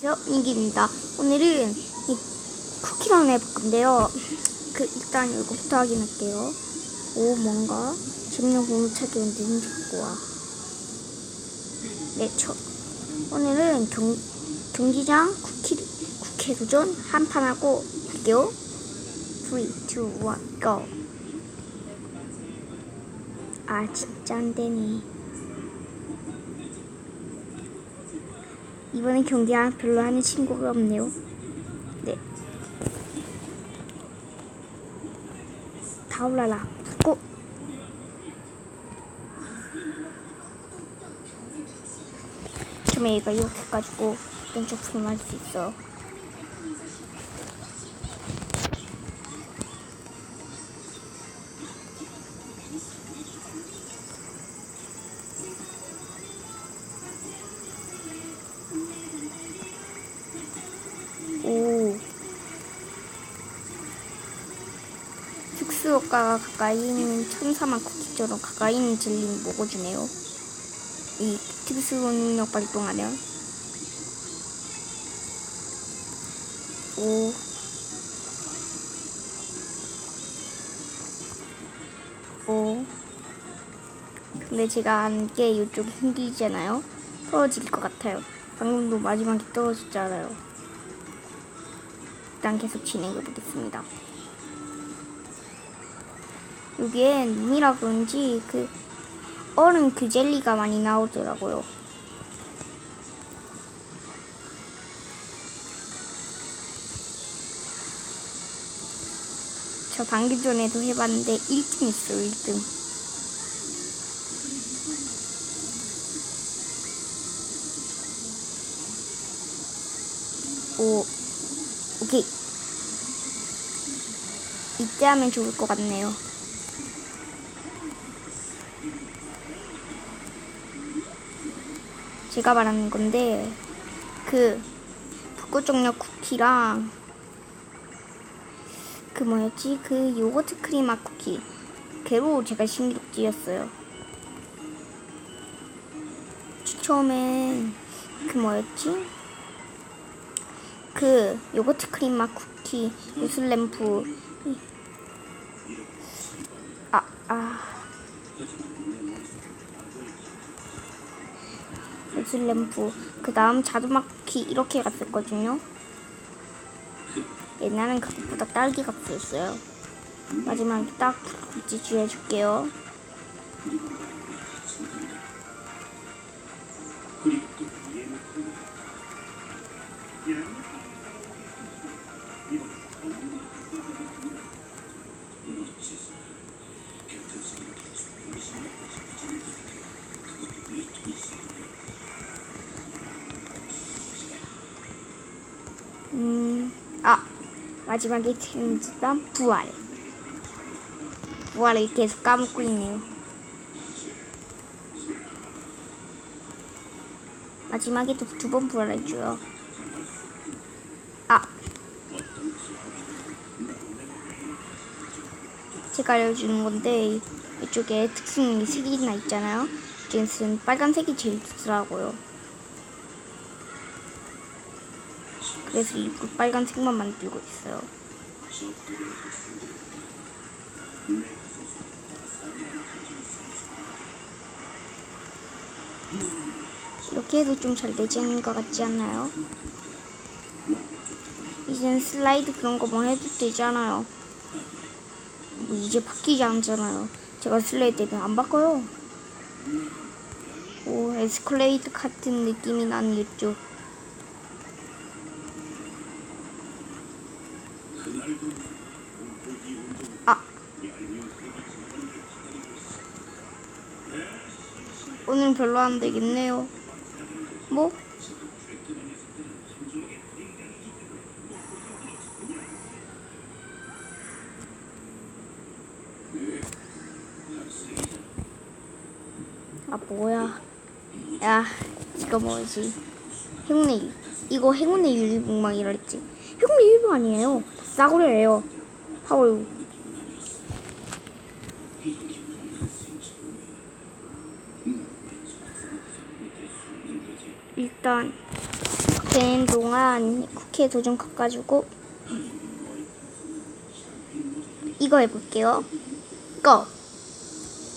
안녕하세요, 민기입니다. 오늘은 이 쿠키런 해볼 건데요. 그 일단 이거부터 확인할게요. 오 뭔가 재밌는 보물찾기 언제 힘들고 와. 네, 저 오늘은 경 경기장 쿠키 쿠키 도전 한 판 하고 할게요. 3, 2, 1, go. 아 진짜 안 되네. 이번에 경기랑 별로 하는 친구가 없네요. 네. 다 올라라. 고! 처음에 얘가 이렇게 해가지고 왼쪽 풀만 할수 있어. 특수효과가 가까이 있는 천사만 쿠키처럼 가까이 있는 젤리를 먹어주네요. 이 특수 능력 발동하면. 오. 오. 근데 제가 한게 이쪽 힘들잖아요. 떨어질 것 같아요. 방금도 마지막에 떨어졌잖아요. 일단 계속 진행해 보겠습니다. 여기에 눈이라 그런지 그 얼음 그 젤리가 많이 나오더라고요. 저 방금 전에도 해봤는데 1등 했어요, 1등. 오, 오케이. 이때 하면 좋을 것 같네요. 제가 말하는 건데, 그, 북구정력 쿠키랑, 그 뭐였지? 그 요거트 크림 맛 쿠키. 걔로 제가 신기록 띄었어요. 처음엔, 그 뭐였지? 그 요거트 크림 맛 쿠키 요술 램프 아, 아. 요술 램프. 그 다음 쿠키 이렇게 갔었거든요. 옛날엔 그것보다 딸기 값이었어요. 마지막에 딱 굿즈 해줄게요 음, 아, 마지막에 챌린지단 부활. 부활을 계속 까먹고 있네요. 마지막에도 두번 부활해줘요. 아. 제가 알려주는 건데, 이쪽에 특징이 세 개나 있잖아요. 지금 빨간색이 제일 좋더라고요. 그래서 입구 빨간색만 만들고 있어요. 이렇게 해도 좀 잘 되지 않는 것 같지 않나요? 이젠 슬라이드 그런 거 뭐 해도 되잖아요. 뭐 이제 바뀌지 않잖아요. 제가 슬라이드 안 바꿔요. 오, 에스컬레이터 같은 느낌이 나는 이쪽. 아. 오늘 별로 안 되겠네요. 뭐? 아 뭐야? 야 이거 뭐지? 행운의 유- 이거 행운의 유리봉망이라 했지? 행운의 유리봉 아니에요. 싸구려예요. 파워요. 일단 되는 동안 쿠키에 도전 가가지고 이거 해볼게요. 꺼.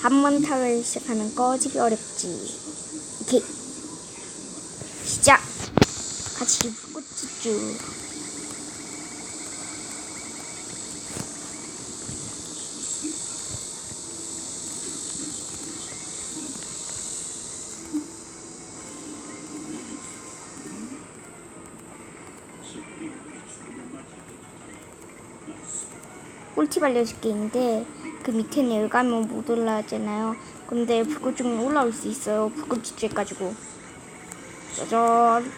한 번 타를 시작하면 꺼지기 어렵지. 오케이. 시작. 같이 꽃집주. 꿀팁 알려줄 게 있는데 그 밑에 내려가면 못 올라가잖아요. 근데 불꽃 중에 올라올 수 있어요. 불꽃 집중해가지고 짜잔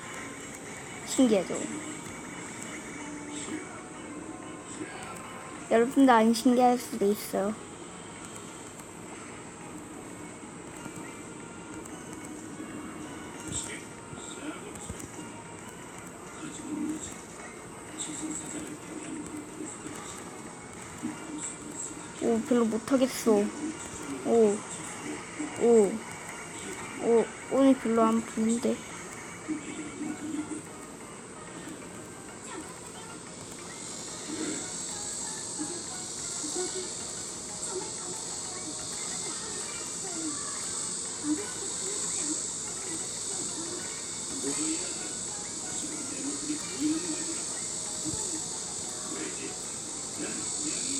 신기하죠. 여러분도 안 신기할 수도 있어요. 별로 못하겠어. 오, 오, 오 오늘 별로 안 부는데.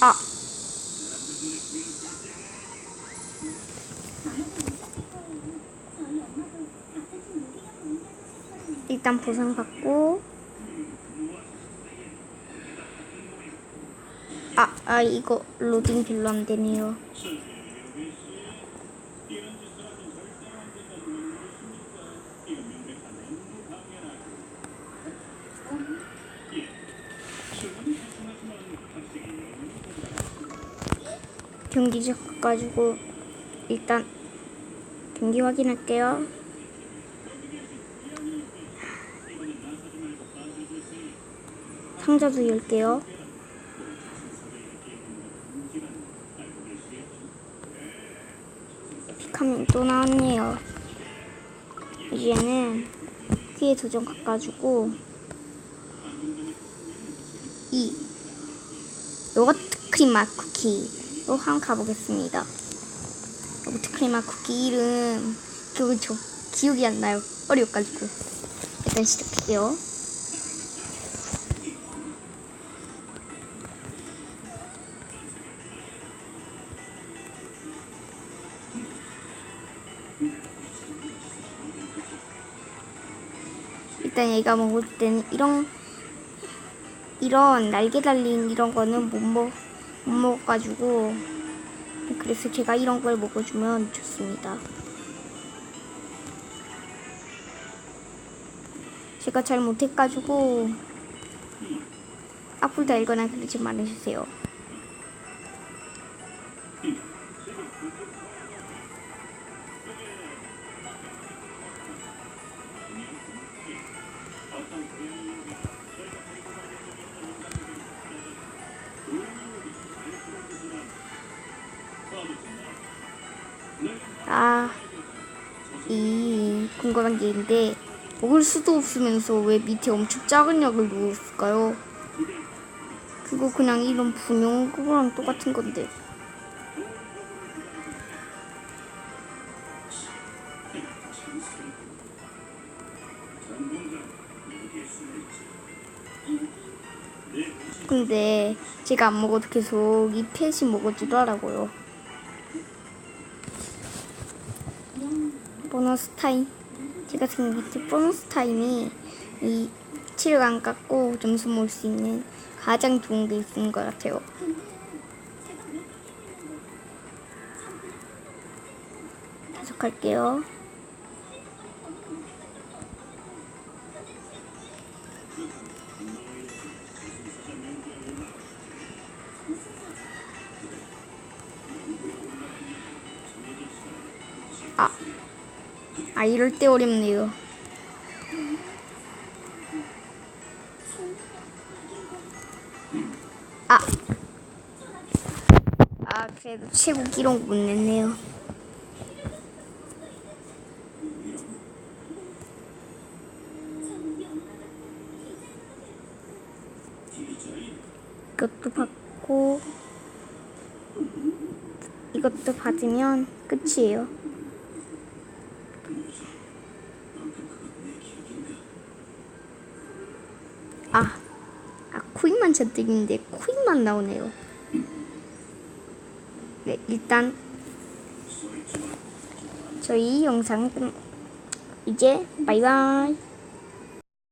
아. 일단 보상 받고 아, 아 이거 로딩 별로 안 되네요. 경기 시작해가지고 일단 경기 확인할게요. 상자도 열게요. 피카민 또 나왔네요. 이제는 귀에 도전 가가지고 이 요거트 크림 맛 쿠키로 한번 가보겠습니다. 요거트 크림 맛 쿠키 이름 그거 저 기억이 안 나요. 어려워가지고 일단 시작할게요. 일단 얘가 먹을 때는 이런 이런 날개 달린 이런 거는 못, 먹, 못 먹어가지고 그래서 제가 이런 걸 먹어주면 좋습니다. 제가 잘 못해가지고 앞으로 달거나 그러지 말아주세요. 아, 이 궁금한 게 있는데 먹을 수도 없으면서 왜 밑에 엄청 작은 약을 넣었을까요? 그거 그냥 이런 분용 그거랑 똑같은 건데. 근데 제가 안 먹어도 계속 이 펫이 먹어주더라고요. 보너스 타임. 제가 생각했을 때 보너스 타임이 이 치료가 안 깎고 점수 모을 수 있는 가장 좋은 게 있는 것 같아요. 계속 할게요. 아 이럴 때 어렵네요. 아. 아, 그래도 최고 기록 못 냈네요. 이것도 받고, 이것도 받으면 끝이에요. 아, 아 코인만 잔뜩 있는데 코인만 나오네요. 네, 일단 저희 영상 끝. 이제 바이바이.